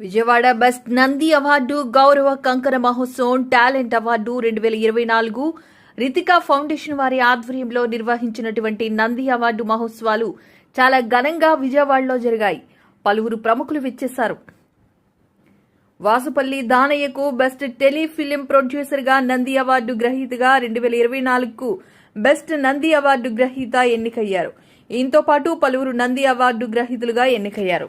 Vijayawada best Nandi award గౌరవ కంకణ మహోత్సవం టాలెంట్ అవార్డు రెండు వేల ఇరవై నాలుగు. రితికా ఫౌండేషన్ వారి ఆధ్వర్యంలో నిర్వహించినటువంటి నంది అవార్డు మహోత్సవాలు చాలా ఘనంగా విజయవాడలో జరిగాయి. పలువురు ప్రముఖులు విచ్చేశారు. వాసుపల్లి దానయ్యకు బెస్ట్ టెలిఫిలిం ప్రొడ్యూసర్గా నంది అవార్డు గ్రహీతగా రెండు వేల ఇరవై నాలుగుకు బెస్ట్ నంది అవార్డు గ్రహీత ఎన్నికయ్యారు. దీంతో పాటు పలువురు నంది అవార్డు గ్రహీతలుగా ఎన్నికయ్యారు.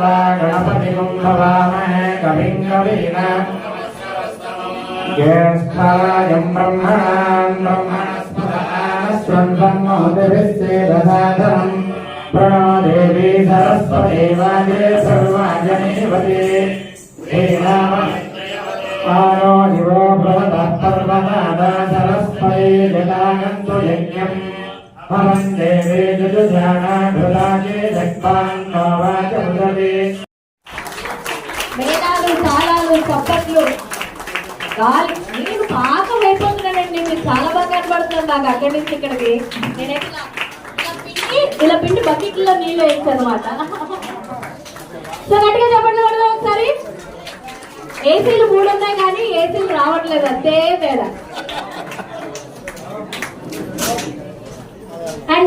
गणपतिगुं भवामहे कविं कवीन ज्येष्ठायं ब्रह्मणान् ब्रह्मणस्पदानस्वन्वन्मोदिभिस्सेदसाधनम् प्रणो देवी सरस्वती वाजे सर्वाजनेवते आनो दिवो भवतः पर्वतादा सरस्वती जटागन्तु यज्ञम् भवन् देवे जुजुजानाधुराजे जग्पान्नो वाचमुदवे మేళాలు తాళాలు చప్పట్లు గాలి నేను బాగా అయిపోతున్నానండి మీరు చాలా బాగా కనబడుతున్నారు నాకు అక్కడి నుంచి ఇక్కడికి నేనైతే ఇలా ఇలా పిండి ఇలా పిండి బకెట్లో నీళ్ళు వేయచ్చు అనమాట సో గట్టిగా చెప్పండి పడదాం ఒకసారి ఏసీలు మూడు ఉన్నాయి కానీ ఏసీలు రావట్లేదు అంతే తేడా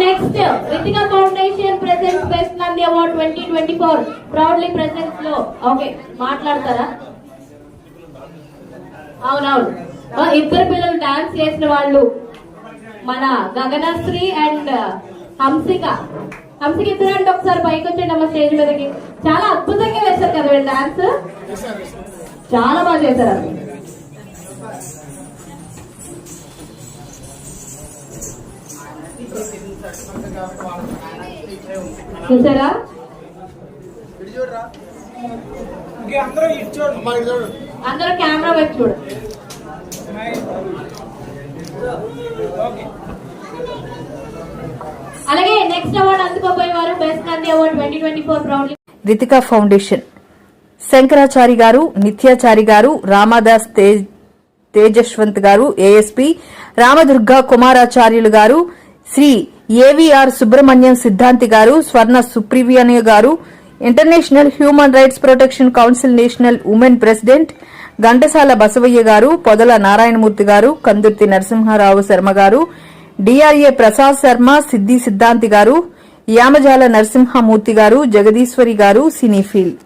Next Ritika foundation present best Nandi award twenty twenty four proudly ప్రెసెంట్లో. Okay మాట్లాడతారా? అవునవును. ఇద్దరు పిల్లలు డాన్స్ చేసిన వాళ్ళు మన గగనశ్రీ అండ్ హంసిక. హంసిక ఇద్దరు అంటే ఒకసారి పైకి వచ్చేయండి అమ్మ స్టేజ్ మీదకి. చాలా అద్భుతంగా వేశారు కదా వీళ్ళు డాన్స్ చాలా బాగా చేశారు. చూసారా? అందరూ కెమెరా వైపు చూడండి అలాగే next award అందుకోబోయేవారు best Nandi award twenty twenty four proudly Ritika foundation Shankarachari గారు నిత్యాచారి గారు రామదాస్ తేజ్ తేజస్వంత్ గారు ఏఎస్పీ రామదుర్గ కుమారాచార్యులు గారు శ్రీ ఏవిఆర్ సుబ్రహ్మణ్యం సిద్ధాంతి గారు స్వర్ణ సుప్రివియన్ గారు international human rights protection council national women president Ghantasala Basavaiah గారు పొదల నారాయణమూర్తి గారు కందుర్తి నరసింహారావు శర్మ గారు D R A Prasad Sharma Siddi Siddhanti గారు యామజాల నరసింహమూర్తి గారు జగదీశ్వరి గారు సినీఫీల్డ్